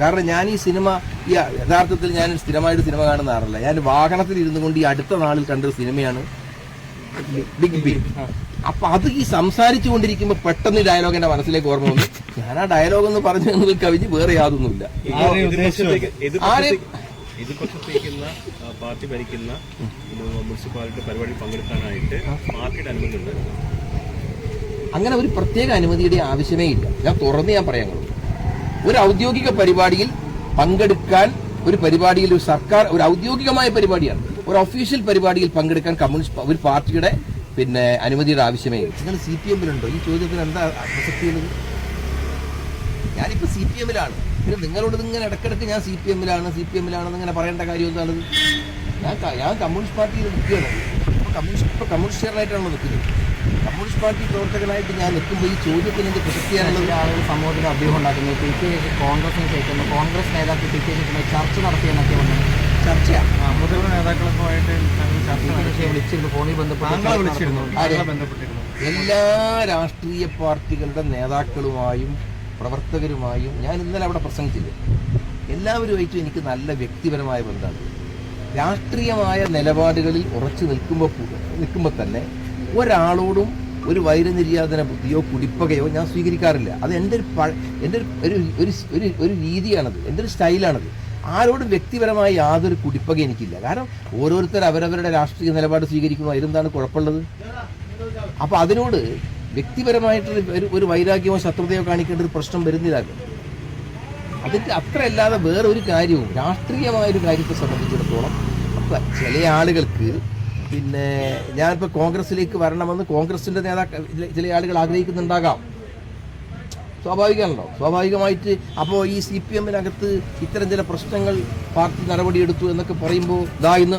കാരണം ഞാൻ ഈ സിനിമ ഈ യഥാർത്ഥത്തിൽ ഞാൻ സ്ഥിരമായിട്ട് സിനിമ കാണുന്ന ആളല്ല. ഞാൻ വാഹനത്തിൽ ഇരുന്നു കൊണ്ട് ഈ അടുത്ത നാളിൽ കണ്ടൊരു സിനിമയാണ് ബിഗ് ബി അപ്പൊ അത് ഈ സംസാരിച്ചു കൊണ്ടിരിക്കുമ്പോ പെട്ടെന്ന് ഡയലോഗ് എന്റെ മനസ്സിലേക്ക് ഓർമ്മ വന്നു. ഞാൻ ആ ഡയലോഗ് എന്ന് പറഞ്ഞു എന്നത് കവിഞ്ഞ് വേറെ യാതൊന്നുമില്ല. എതിർപക്ഷത്തേക്കുന്ന പാർട്ടി ഭരിക്കുന്ന മുനിസിപ്പാലിറ്റി പരിപാടി പങ്കെടുക്കാനായിട്ട് പാർട്ടിയുടെ അനുമതി ഉണ്ടായിരുന്നു. അങ്ങനെ ഒരു പ്രത്യേക അനുമതിയുടെ ആവശ്യമേ ഇല്ല. ഞാൻ തുറന്ന് ഞാൻ പറയാൻ ഒരു ഔദ്യോഗിക പരിപാടിയിൽ പങ്കെടുക്കാൻ ഒരു പരിപാടിയിൽ ഒരു സർക്കാർ ഒരു ഔദ്യോഗികമായ പരിപാടിയാണ്. ഒരു ഒഫീഷ്യൽ പരിപാടിയിൽ പങ്കെടുക്കാൻ കമ്മ്യൂണിസ്റ്റ് ഒരു പാർട്ടിയുടെ പിന്നെ അനുമതിയുടെ ആവശ്യമേ നിങ്ങൾ സി പി എമ്മിലുണ്ടോ? ഈ ചോദ്യത്തിന് എന്താ പ്രസക്തിയുള്ളത് ഞാനിപ്പോ സി പി എമ്മിലാണ്. പിന്നെ നിങ്ങളോട് ഇങ്ങനെ ഇടക്കിടക്ക് ഞാൻ സി പി എമ്മിലാണ് സി പി എമ്മിലാണെന്ന് ഇങ്ങനെ പറയേണ്ട കാര്യം എന്താണത്? ഞാൻ ഞാൻ കമ്മ്യൂണിസ്റ്റ് പാർട്ടിയിൽ നിൽക്കുകയാണ്. അപ്പോൾ കമ്മ്യൂണിസ്റ്റ് ഇപ്പോൾ ചെയറായിട്ടാണോ നിൽക്കുന്നത്. കമ്മ്യൂണിസ്റ്റ് പാർട്ടി പ്രവർത്തകനായിട്ട് ഞാൻ എത്തുമ്പോൾ ഈ ചോദ്യത്തിന് എന്ത് പ്രസക്തിയാണുള്ളത് ആളുകൾ സമൂഹത്തിൽ അഭ്യൂഹം ഉണ്ടാക്കുന്നത് പി കെ കോൺഗ്രസിന് ചേർക്കുന്നു കോൺഗ്രസ് നേതാക്കൾ പി കെ ശശിയുമായി ചർച്ച നടത്തിയെന്നൊക്കെ വന്നു ചർച്ചയാണ് മുതിർന്ന നേതാക്കളുമായിട്ട് വിളിച്ചിരുന്നു. ഫോണിൽ ബന്ധപ്പെട്ടിരുന്നു. എല്ലാ രാഷ്ട്രീയ പാർട്ടികളുടെ നേതാക്കളുമായും പ്രവർത്തകരുമായും ഞാൻ ഇന്നലെ അവിടെ പ്രസംഗിച്ചില്ല? എല്ലാവരുമായിട്ടും എനിക്ക് നല്ല വ്യക്തിപരമായ ബന്ധമാണ്. രാഷ്ട്രീയമായ നിലപാടുകളിൽ ഉറച്ചു നിൽക്കുമ്പോൾ നിൽക്കുമ്പോൾ തന്നെ ഒരാളോടും ഒരു വൈരനിര്യാതന ബുദ്ധിയോ കുടിപ്പകയോ ഞാൻ സ്വീകരിക്കാറില്ല. അത് എന്റെ ഒരു പഴ എന്റെ ഒരു ഒരു ഒരു ഒരു രീതിയാണത്. എന്റെ ഒരു സ്റ്റൈലാണത്. ആരോടും വ്യക്തിപരമായ യാതൊരു കുടിപ്പക എനിക്കില്ല. കാരണം ഓരോരുത്തർ അവരവരുടെ രാഷ്ട്രീയ നിലപാട് സ്വീകരിക്കുന്നു. അതിലെന്താണ് കുഴപ്പമുള്ളത്? അപ്പോൾ അതിനോട് വ്യക്തിപരമായിട്ടുള്ള ഒരു ഒരു വൈരാഗ്യമോ ശത്രുതയോ കാണിക്കേണ്ട ഒരു പ്രശ്നം വരുന്നില്ലാകും അതിന്റെ അത്ര അല്ലാതെ വേറെ ഒരു കാര്യവും രാഷ്ട്രീയമായ ഒരു കാര്യത്തെ സംബന്ധിച്ചിടത്തോളം ചില ആളുകൾക്ക് പിന്നെ ഞാനിപ്പോൾ കോൺഗ്രസിലേക്ക് വരണമെന്ന് കോൺഗ്രസിന്റെ നേതാക്കൾ ചില- ആളുകൾ ആഗ്രഹിക്കുന്നുണ്ടാകാം. സ്വാഭാവികമാണല്ലോ. സ്വാഭാവികമായിട്ട് അപ്പോൾ ഈ സി പി എമ്മിനകത്ത് ഇത്തരം ചില പ്രശ്നങ്ങൾ പാർട്ടി നടപടിയെടുത്തു എന്നൊക്കെ പറയുമ്പോൾ ഇതാ ഇന്ന്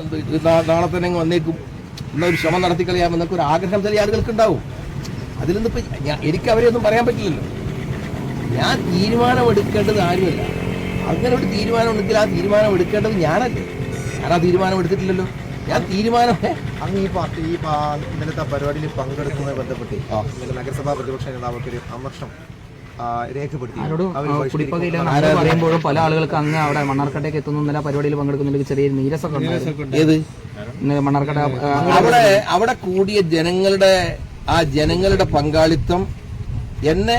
നാളെ തന്നെ വന്നേക്കും. ഇന്നൊരു ശ്രമം നടത്തി കളയാമെന്നൊക്കെ ഒരു ആഗ്രഹം ചില ആളുകൾക്ക് ഉണ്ടാവും അതിലൊന്നും ഇപ്പം എനിക്ക് അവരെ ഒന്നും പറയാൻ പറ്റില്ലല്ലോ. ഞാൻ തീരുമാനമെടുക്കേണ്ടത് ആരുമല്ല. അങ്ങനെ ഒരു തീരുമാനം ഉണ്ടെങ്കിൽ ആ തീരുമാനം എടുക്കേണ്ടത് ഞാനല്ലേ. ഞാൻ ആ തീരുമാനം എടുത്തിട്ടില്ലല്ലോ ഞാൻ തീരുമാനം? അങ്ങ് ഈ പാർട്ടി ഈ പാ- ഇന്നലത്തെ പരിപാടിയിൽ പങ്കെടുക്കുന്നതുമായി ബന്ധപ്പെട്ട്. ഇന്നലെ നഗരസഭാ പ്രതിപക്ഷ നേതാവ് ഒരു അമർഷം പറയുമ്പോഴും പല ആളുകൾക്ക് അങ്ങ് അവിടെ മണ്ണാർക്കട്ടേക്ക് എത്തുന്നു. ഇന്നലെ പരിപാടിയിൽ പങ്കെടുക്കുന്നില്ല ചെറിയ നീരസൊക്കെ ഇന്ന് അവിടെ അവിടെ കൂടിയ ജനങ്ങളുടെ ആ ജനങ്ങളുടെ പങ്കാളിത്തം എന്നെ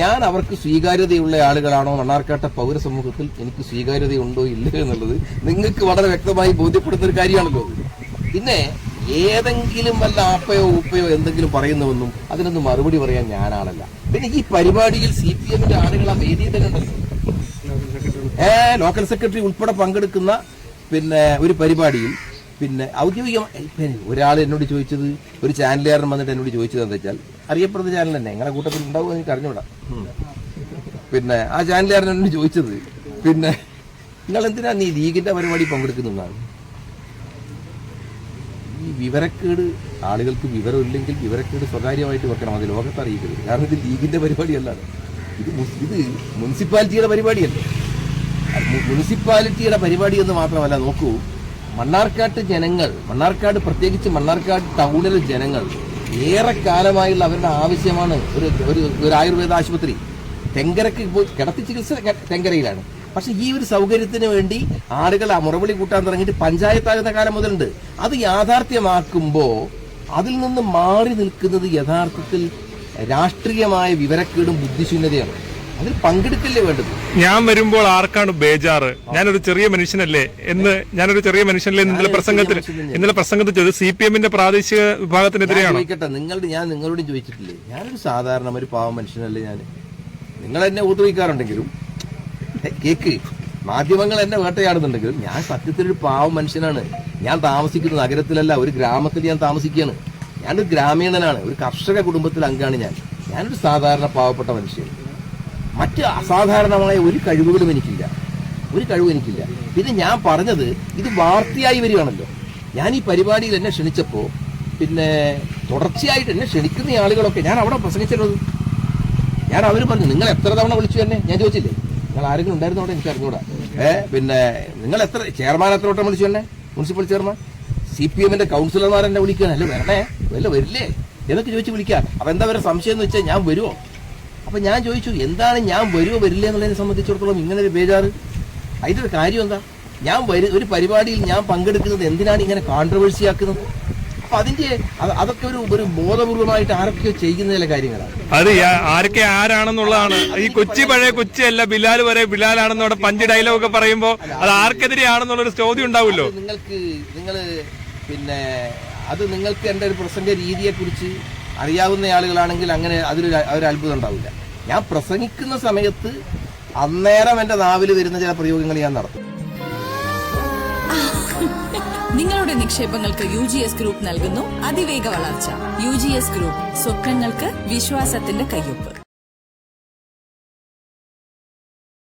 ഞാൻ അവർക്ക് സ്വീകാര്യതയുള്ള ആളുകളാണോ? മണ്ണാർക്കാട്ട പൗരസമൂഹത്തിൽ എനിക്ക് സ്വീകാര്യതയുണ്ടോ ഇല്ല എന്നുള്ളത് നിങ്ങൾക്ക് വളരെ വ്യക്തമായി ബോധ്യപ്പെടുന്ന ഒരു കാര്യമാണല്ലോ. പിന്നെ ഏതെങ്കിലും വല്ല ആപ്പയോ ഉപ്പയോ എന്തെങ്കിലും പറയുന്നുവെന്നും അതിനൊന്നും മറുപടി പറയാൻ ഞാനാണല്ല പിന്നെ ഈ പരിപാടിയിൽ സി പി എമ്മിന്റെ ആളുകൾ ആ വേദിയിൽ തന്നെ ഉണ്ടല്ലോ. ഏ ലോക്കൽ സെക്രട്ടറി ഉൾപ്പെടെ പങ്കെടുക്കുന്ന പിന്നെ ഒരു പരിപാടിയിൽ പിന്നെ ഔദ്യോഗികം ഒരാൾ എന്നോട് ചോദിച്ചത് ഒരു ചാനലുകാരൻ വന്നിട്ട് എന്നോട് ചോദിച്ചത് എന്താ വെച്ചാൽ അറിയപ്പെടുന്ന ചാനൽ തന്നെ എങ്ങനെ കൂട്ടത്തിൽ ഉണ്ടാവും എനിക്ക് അറിഞ്ഞൂടാ. പിന്നെ ആ ചാനലുകാരൻ എന്നോട് ചോദിച്ചത് പിന്നെ നിങ്ങൾ എന്തിനാ നീ ലീഗിന്റെ പരിപാടി പങ്കെടുക്കുന്നതാണ് ഈ വിവരക്കേട് ആളുകൾക്ക് വിവരമില്ലെങ്കിൽ വിവരക്കേട് സ്വകാര്യമായിട്ട് വെക്കണം അത് ലോകത്ത് അറിയിക്കരുത്. കാരണം ഇത് ലീഗിന്റെ പരിപാടിയല്ല ഇത് ഇത് മുനിസിപ്പാലിറ്റിയുടെ പരിപാടിയല്ല? മുനിസിപ്പാലിറ്റിയുടെ പരിപാടി എന്ന് മാത്രമല്ല നോക്കൂ മണ്ണാർക്കാട്ട് ജനങ്ങൾ മണ്ണാർക്കാട് പ്രത്യേകിച്ച് മണ്ണാർക്കാട് ടൗണിലെ ജനങ്ങൾ ഏറെ ഏറെക്കാലമായുള്ള അവരുടെ ആവശ്യമാണ് ഒരു ഒരു ഒരു ആയുർവേദ ആശുപത്രി. തെങ്കരക്ക് കിടത്തി ചികിത്സ തെങ്കരയിലാണ്. പക്ഷെ ഈ ഒരു സൗകര്യത്തിന് വേണ്ടി ആളുകൾ ആ മുറവിളി കൂട്ടാൻ തുടങ്ങിയിട്ട് പഞ്ചായത്താകുന്ന കാലം മുതലുണ്ട്. അത് യാഥാർത്ഥ്യമാക്കുമ്പോൾ അതിൽ നിന്ന് മാറി നിൽക്കുന്നത് യഥാർത്ഥത്തിൽ രാഷ്ട്രീയമായ വിവരക്കേടും ബുദ്ധിശൂന്യതയാണ്. അതിൽ പങ്കെടുക്കല്ലേ വേണ്ടത്? ഞാൻ വരുമ്പോൾ ആർക്കാണ് ബേജാറ്? ഞാനൊരു ചെറിയ മനുഷ്യനല്ലേ എന്ന് ഞാനൊരു ചെറിയ മനുഷ്യനല്ലേ ഇന്നലെ പ്രസംഗത്തിൽ ഇന്നലെ പ്രസംഗത്തിൽ ചോദിച്ചത് സി പി എമ്മിന്റെ പ്രാദേശിക വിഭാഗത്തിനെതിരെയാണ്? ചോദിക്കട്ടെ നിങ്ങളുടെ ഞാൻ നിങ്ങളോട് ചോദിച്ചിട്ടില്ലേ? ഞാനൊരു സാധാരണ ഒരു പാവ മനുഷ്യനല്ലേ ഞാൻ നിങ്ങൾ എന്നെ ഉപദ്രവിക്കാറുണ്ടെങ്കിലും കേക്ക് മാധ്യമങ്ങൾ എന്നെ വേട്ടയാടുന്നുണ്ടെങ്കിലും ഞാൻ സത്യത്തിൽ ഒരു പാവം മനുഷ്യനാണ്. ഞാൻ താമസിക്കുന്ന നഗരത്തിലല്ല ഒരു ഗ്രാമത്തിൽ ഞാൻ താമസിക്കുകയാണ്. ഞാനൊരു ഗ്രാമീണനാണ് ഒരു കർഷക കുടുംബത്തിലെ അംഗമാണ് ഞാൻ. ഞാനൊരു സാധാരണ പാവപ്പെട്ട മനുഷ്യൻ. മറ്റ് അസാധാരണമായ ഒരു കഴിവുകളും എനിക്കില്ല. ഒരു കഴിവും എനിക്കില്ല. പിന്നെ ഞാൻ പറഞ്ഞത് ഇത് വാർത്തയായി വരികയാണല്ലോ. ഞാൻ ഈ പരിപാടിയിൽ എന്നെ ക്ഷണിച്ചപ്പോൾ പിന്നെ തുടർച്ചയായിട്ട് എന്നെ ക്ഷണിക്കുന്ന ആളുകളൊക്കെ ഞാൻ അവിടെ പ്രസംഗിച്ചിട്ടുള്ളത് ഞാൻ അവർ പറഞ്ഞു നിങ്ങൾ എത്ര തവണ വിളിച്ചു എന്നെ? ഞാൻ ചോദിച്ചില്ലേ. നിങ്ങൾ ആരെങ്കിലും ഉണ്ടായിരുന്നോ അവിടെ? എനിക്ക് അറിഞ്ഞൂടാ. ഏ പിന്നെ നിങ്ങൾ എത്ര ചെയർമാൻ എത്ര വട്ടം വിളിച്ചു എന്നെ? Municipal chairman? സി പി എമ്മിന്റെ കൗൺസിലർമാർ എന്നെ വിളിക്കുകയാണ്? അല്ല വരണേ. വല്ല വരില്ലേ. എന്നൊക്കെ ചോദിച്ച് വിളിക്കാം. അപ്പൊ എന്താ വരെ സംശയം എന്ന് വെച്ചാൽ ഞാൻ വരുമോ അപ്പൊ ഞാൻ ചോദിച്ചു എന്താണ് ഞാൻ വരുമോ വരില്ല എന്നുള്ളതിനെ സംബന്ധിച്ചിടത്തോളം ഇങ്ങനെ ഒരു ബേജാറ്. അതിന്റെ ഒരു കാര്യം എന്താ? ഞാൻ വരു ഒരു പരിപാടിയിൽ ഞാൻ പങ്കെടുക്കുന്നത് എന്തിനാണ് ഇങ്ങനെ കോൺട്രവേഴ്സി ആക്കുന്നത്? അപ്പൊ അതിന്റെ അതൊക്കെ ഒരു ഒരു ബോധപൂർവമായിട്ട് ആരൊക്കെയോ ചെയ്യുന്ന ചില കാര്യങ്ങളാണ്. അത് യാ- ആരൊക്കെ ആരാണെന്നുള്ളതാണ്. ഈ കൊച്ചി പഴയ കൊച്ചി അല്ല ബിലാൽ വരെ ബിലാലാണെന്ന് അവിടെ പഞ്ച് ഡയലോഗ് ഒക്കെ പറയുമ്പോൾ അത് ആർക്കെതിരെയാണെന്നുള്ളൊരു ചോദ്യം ഉണ്ടാവുമല്ലോ. നിങ്ങൾക്ക് നിങ്ങൾ പിന്നെ അത് നിങ്ങൾക്ക് എന്റെ ഒരു പ്രസംഗ രീതിയെ കുറിച്ച് അറിയാവുന്ന ആളുകളാണെങ്കിൽ അങ്ങനെ അതിലൊരു ഒരു അത്ഭുതം ഉണ്ടാവില്ല. ഞാൻ പ്രസംഗിക്കുന്ന സമയത്ത് അന്നേരം എന്റെ നാവിൽ വരുന്ന ചില പ്രയോഗങ്ങൾ ഞാൻ നടത്തും. നിങ്ങളുടെ നിക്ഷേപങ്ങൾക്ക് യു ജി എസ് ഗ്രൂപ്പ് നൽകുന്നു. അതിവേഗ വളർച്ച. യു ജി എസ് ഗ്രൂപ്പ് സ്വപ്നങ്ങൾക്ക് വിശ്വാസത്തിന്റെ കയ്യൊപ്പ്.